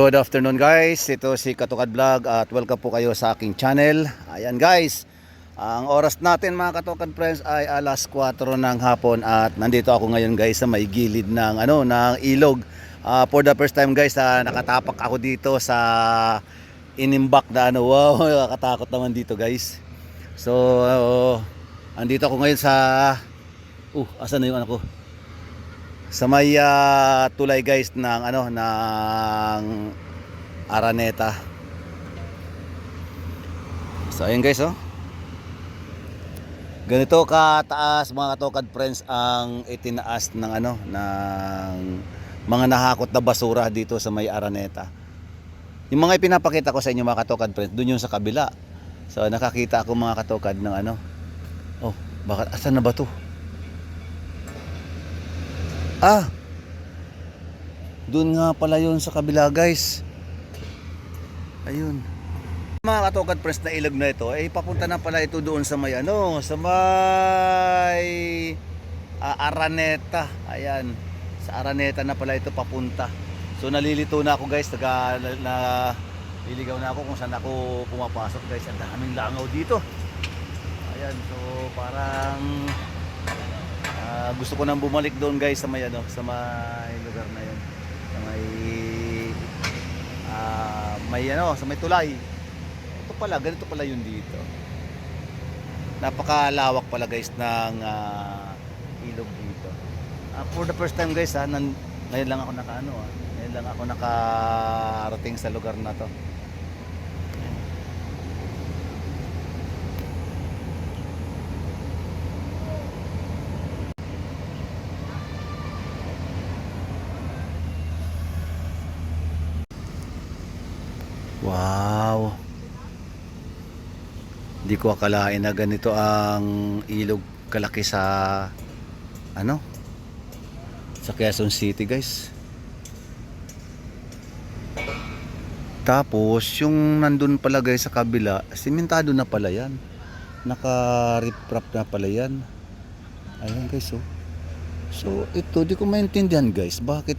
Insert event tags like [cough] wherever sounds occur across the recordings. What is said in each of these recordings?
Good afternoon guys, ito si Katukad Vlog at welcome po kayo sa aking channel. Ayan guys, ang oras natin mga Katukad friends ay alas 4 ng hapon at nandito ako ngayon guys sa may gilid ng ano ng ilog. Ah, for the first time guys, ah, nakatapak ako dito sa inimbak na ano. [laughs] Wow, nakakatakot naman dito guys. So, uh, andito ako ngayon sa Uh, asan na yung anak ko? Sa may ah, tulay guys ng ano ng Araneta. So ayun guys oh. Ganito kataas mga katokad friends ang itinaas ng ano ng mga nahakot na basura dito sa may Araneta. Yung mga ipinapakita ko sa inyo mga katokad friends, doon yung sa kabila. So nakakita ako mga katokad ng ano. Oh, bakit asan na ba 'to? Ah. Doon nga pala yun sa kabila, guys. Ayun. Mga katokad press na ilog na ito, eh papunta na pala ito doon sa may ano, sa may ah, Araneta. Ayan. Sa Araneta na pala ito papunta. So nalilito na ako guys, naga, na, na liligaw na ako kung saan ako pumapasok guys. Ang daming langaw dito. Ayan, so parang Ah, gusto ko nang bumalik doon guys sa may ano, sa may lugar na 'yon. Sa may ah, may ano, sa may tulay. Ito pala, ganito pala 'yun dito. Napakalawak pala guys ng ah, ilog dito. Ah, for the first time guys ha, nan, ngayon lang ako nakaano ah. Ngayon lang ako nakarating sa lugar na 'to. Wow. Hindi ko akalain na ganito ang ilog kalaki sa ano? Sa Quezon City, guys. Tapos, yung nandun pala guys sa kabila, simentado na pala yan. Naka-riprap na pala yan. Ayan guys, oh. So, ito, di ko maintindihan guys, bakit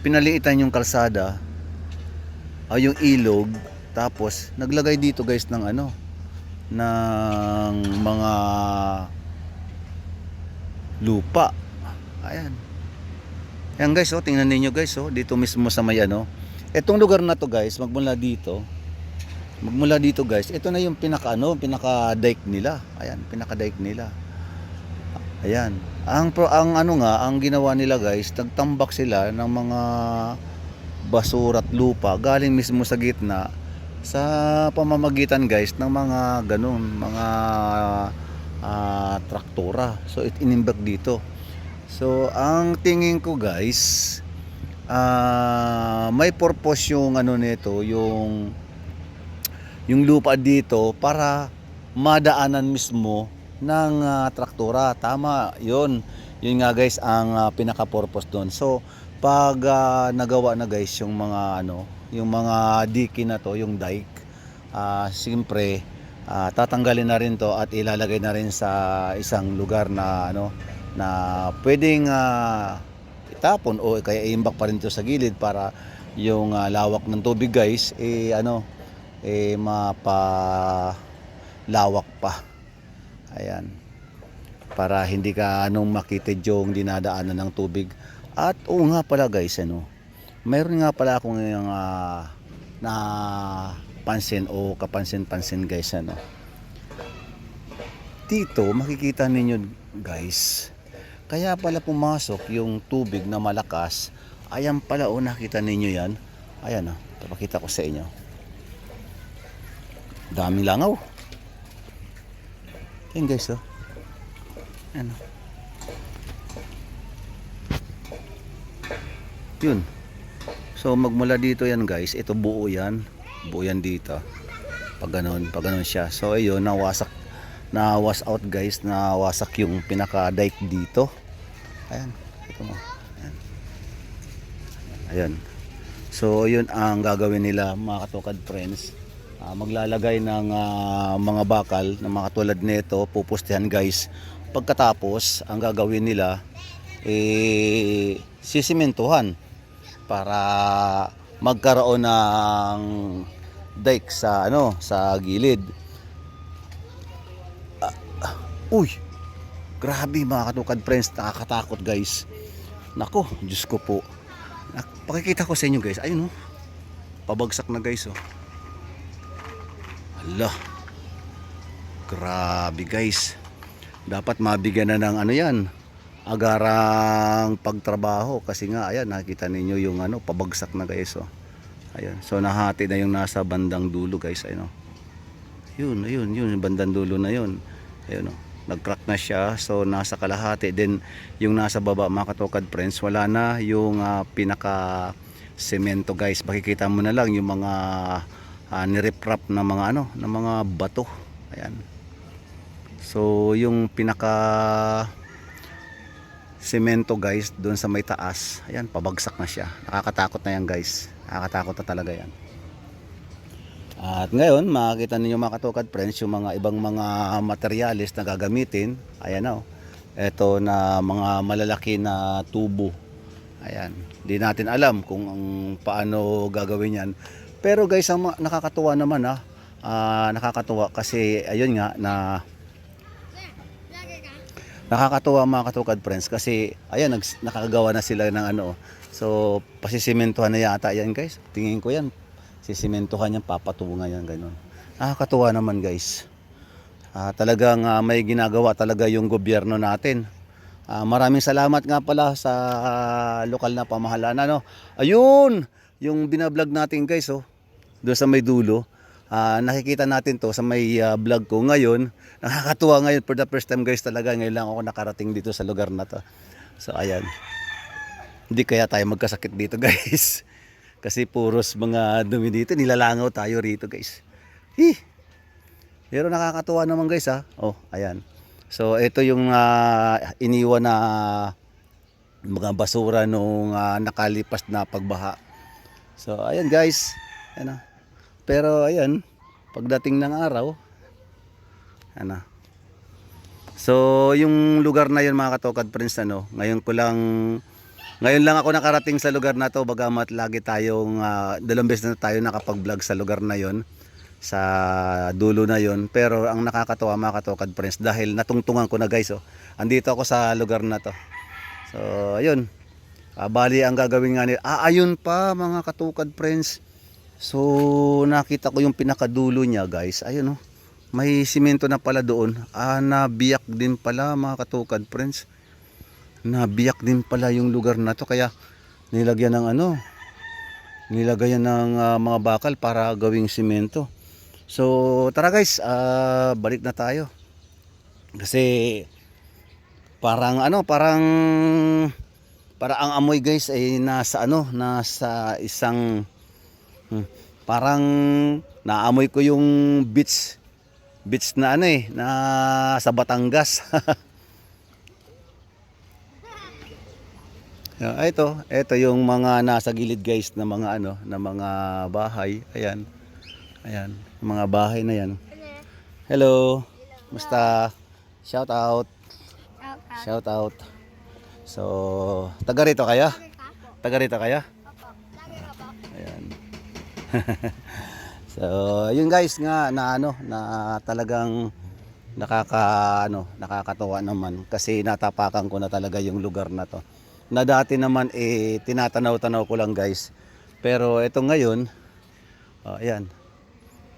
pinaliitan yung kalsada ay yung ilog. Tapos naglagay dito guys ng ano? Ng mga lupa. Ayan. Yan guys oh tingnan niyo guys oh dito mismo sa may ano. Etong lugar na to guys magmula dito. Magmula dito guys ito na yung pinaka ano pinaka dike nila. Ayan pinaka dike nila. Ayan. Ang ang ano nga ang ginawa nila guys nagtambak sila ng mga basura at lupa galing mismo sa gitna sa pamamagitan guys ng mga ganun mga ah, traktora. So it inimbak dito. So ang tingin ko guys ah, may purpose yung ano nito yung yung lupa dito para madaanan mismo ng ah, traktora. Tama yon yun nga guys ang ah, pinaka purpose doon so pag ah, nagawa na guys yung mga ano, yung mga diki na to, yung dike, ah siyempre ah, tatanggalin na rin to at ilalagay na rin sa isang lugar na ano na pwedeng ah, itapon o kaya iimbak pa rin to sa gilid para yung ah, lawak ng tubig guys eh ano eh mapa lawak pa. Ayan. Para hindi ka anong makitid yung dinadaanan ng tubig. At oo nga pala guys, ano, mayroon nga pala akong yung ah, na pansin o kapansin-pansin guys, ano. Dito, makikita ninyo guys, kaya pala pumasok yung tubig na malakas, ayan pala o nakita ninyo yan. Ayan o, papakita ko sa inyo. Daming langaw. Yan guys, oh. Ano. Yun. So magmula dito yan guys, ito buo yan. Buo yan dito. Pag ganun, pag ganun siya. So ayun, nawasak na was out guys, nawasak yung pinaka dike dito. Ayan, ito mo. Ayan. Ayan. So yun ang gagawin nila mga katokad friends. Ah, maglalagay ng ah, mga bakal na mga tulad nito, pupustihan guys. Pagkatapos, ang gagawin nila eh sisimentuhan para magkaroon ng dike sa ano sa gilid. Ah, uy. Grabe mga katukad friends, nakakatakot guys. Nako, Diyos ko po. Pakikita ko sa inyo guys. Ayun oh. Pabagsak na guys oh. Hala. Grabe guys. Dapat mabigyan na ng ano yan. Agarang pagtrabaho kasi nga ayan nakita ninyo yung ano pabagsak na guys oh. Ayan. So nahati na yung nasa bandang dulo guys ayun oh. Yun, ayun, yun yung bandang dulo na yun. Ayun oh. Nag-crack na siya. So nasa kalahati then yung nasa baba mga katokad friends wala na yung ah, pinaka semento guys. Makikita mo na lang yung mga uh, niriprap na mga ano, na mga bato. Ayan. So yung pinaka semento guys doon sa may taas. Ayan, pabagsak na siya. Nakakatakot na yan guys. Nakakatakot na talaga yan. At ngayon, makikita ninyo mga katukad friends, yung mga ibang mga materialis na gagamitin. Ayan na oh. Ito na mga malalaki na tubo. Ayan. Di natin alam kung ang paano gagawin yan. Pero guys, ang nakakatuwa naman ah. Ah, nakakatuwa kasi ayun nga na nakakatuwa mga katukad friends kasi ayan nags, nakakagawa na sila ng ano so pasisimentohan na yata yan guys. Tingin ko yan sisimentohan yan papatungan yan ganun. Nakakatuwa naman guys. Ah, talagang ah, may ginagawa talaga yung gobyerno natin. Ah, maraming salamat nga pala sa ah, lokal na pamahalaan. Ano ayun yung binablog natin guys oh doon sa may dulo Ah, nakikita natin to sa may ah, vlog ko ngayon. Nakakatuwa ngayon for the first time guys talaga. Ngayon lang ako nakarating dito sa lugar na to. So ayan. Hindi kaya tayo magkasakit dito [laughs] guys. Kasi puros mga dumi dito. Nilalangaw tayo rito guys. Hi! Pero nakakatuwa naman guys ha. Oh, ayan. So ito yung ah, iniwan na mga basura nung ah, nakalipas na pagbaha. So ayan guys. Ayan ah. Pero ayan, pagdating ng araw, ano. So, yung lugar na yun mga katokad friends, ano, ngayon ko lang, ngayon lang ako nakarating sa lugar na to, bagamat lagi tayong, ah, dalawang beses na tayo nakapag-vlog sa lugar na yon sa dulo na yon pero ang nakakatawa mga katokad friends dahil natungtungan ko na guys oh andito ako sa lugar na to. So ayun. Ah, bali ang gagawin nga nila ah ayun pa mga katukad friends So nakita ko yung pinakadulo niya guys. Ayun oh. May simento na pala doon. Ah, nabiyak din pala mga katukad friends. Nabiyak din pala yung lugar na to kaya nilagyan ng ano. Nilagyan ng ah, mga bakal para gawing simento. So tara guys, ah, balik na tayo. Kasi parang ano, parang para ang amoy guys ay nasa ano, nasa isang Hmm. Parang naamoy ko yung beach beach na ano eh, na sa Batangas. Yeah, [laughs] ito, ito yung mga nasa gilid guys na mga ano, na mga bahay. Ayan. Ayan, mga bahay na yan. Hello. Musta? Shout out. Shout out. So, taga rito kaya? Taga rito kaya? [laughs] So, yun guys nga na ano na talagang nakaka ano, nakakatuwa naman kasi natapakan ko na talaga yung lugar na to. Na dati naman eh tinatanaw-tanaw ko lang guys. Pero ito ngayon, oh, ayan.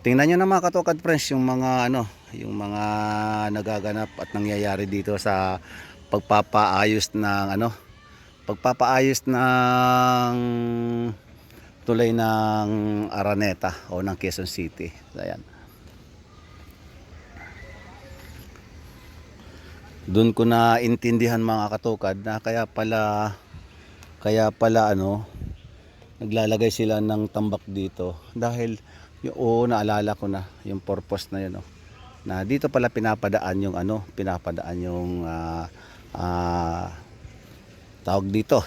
Tingnan niyo na mga katukad friends yung mga ano, yung mga nagaganap at nangyayari dito sa pagpapaayos ng ano, pagpapaayos ng tulay ng Araneta o ng Quezon City. Ayan. Doon ko na intindihan mga katukad na kaya pala kaya pala ano naglalagay sila ng tambak dito dahil yung oo naalala ko na yung purpose na yun oh, na dito pala pinapadaan yung ano pinapadaan yung ah, ah, tawag dito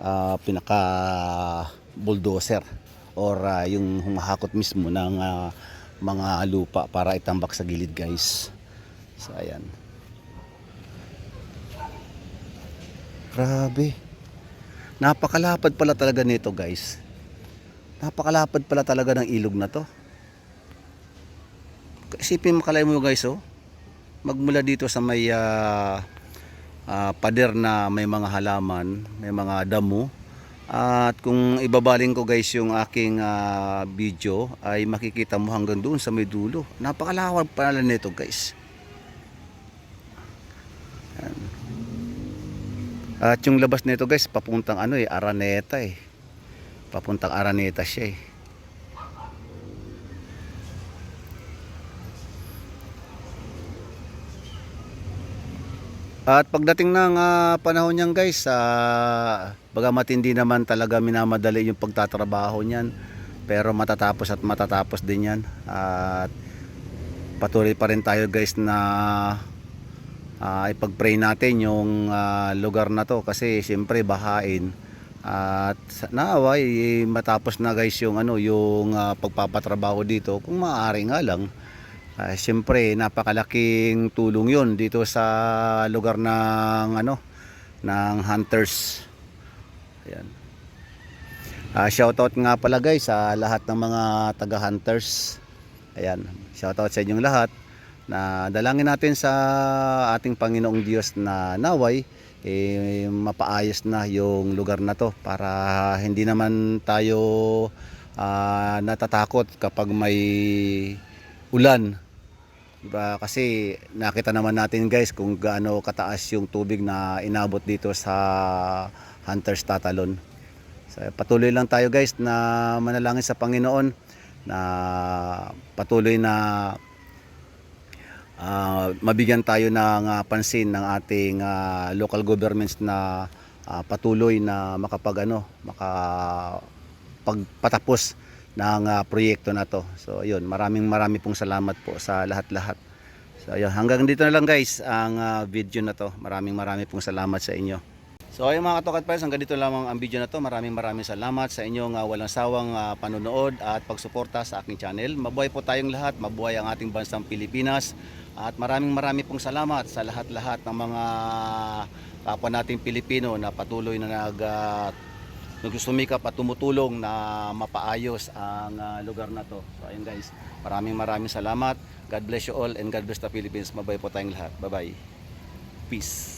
ah, pinaka bulldozer or ah, yung humahakot mismo ng ah, mga lupa para itambak sa gilid guys so ayan grabe napakalapad pala talaga nito guys Napakalapad pala talaga ng ilog na to. Isipin mo kalay mo guys oh. Magmula dito sa may ah, ah, pader na may mga halaman, may mga damo. At kung ibabaling ko guys yung aking ah, video ay makikita mo hanggang doon sa may dulo. Napakalawak pala nito guys. At yung labas nito guys, papuntang ano eh, Araneta eh. Papuntang Araneta siya eh. At pagdating ng ah, panahon niyan guys, ah, bagamat hindi naman talaga minamadali yung pagtatrabaho niyan, pero matatapos at matatapos din yan. At patuloy pa rin tayo guys na ah, ipag-pray natin yung ah, lugar na to kasi siyempre bahain. At naaway eh, matapos na guys yung ano yung ah, pagpapatrabaho dito kung maaari nga lang Ah, siyempre napakalaking tulong 'yon dito sa lugar ng ano ng hunters. Ayan. Ah, shoutout nga pala guys sa lahat ng mga taga hunters. Ayan, shoutout sa inyong lahat. Na dalangin natin sa ating Panginoong Diyos na naway eh, mapaayos na yung lugar na to para hindi naman tayo ah, natatakot kapag may ulan Diba? Kasi nakita naman natin guys kung gaano kataas yung tubig na inabot dito sa Hunter's Tatalon. So, patuloy lang tayo guys na manalangin sa Panginoon na patuloy na ah, mabigyan tayo ng ah, pansin ng ating ah, local governments na ah, patuloy na makapag ano, makapagpatapos ng ah, proyekto na to. So ayun, maraming marami pong salamat po sa lahat-lahat. So ayun, hanggang dito na lang guys ang ah, video na to. Maraming marami pong salamat sa inyo. So ayun mga katokat pals, hanggang dito lamang ang video na to. Maraming maraming salamat sa inyong ah, walang sawang ah, panonood at pagsuporta sa aking channel. Mabuhay po tayong lahat, mabuhay ang ating bansang Pilipinas. At maraming maraming pong salamat sa lahat-lahat ng mga kapwa nating Pilipino na patuloy na nag ah, nagsusumikap at tumutulong na mapaayos ang ah, lugar na to. So ayun guys, maraming maraming salamat. God bless you all and God bless the Philippines. Mabay po tayong lahat. Bye-bye. Peace.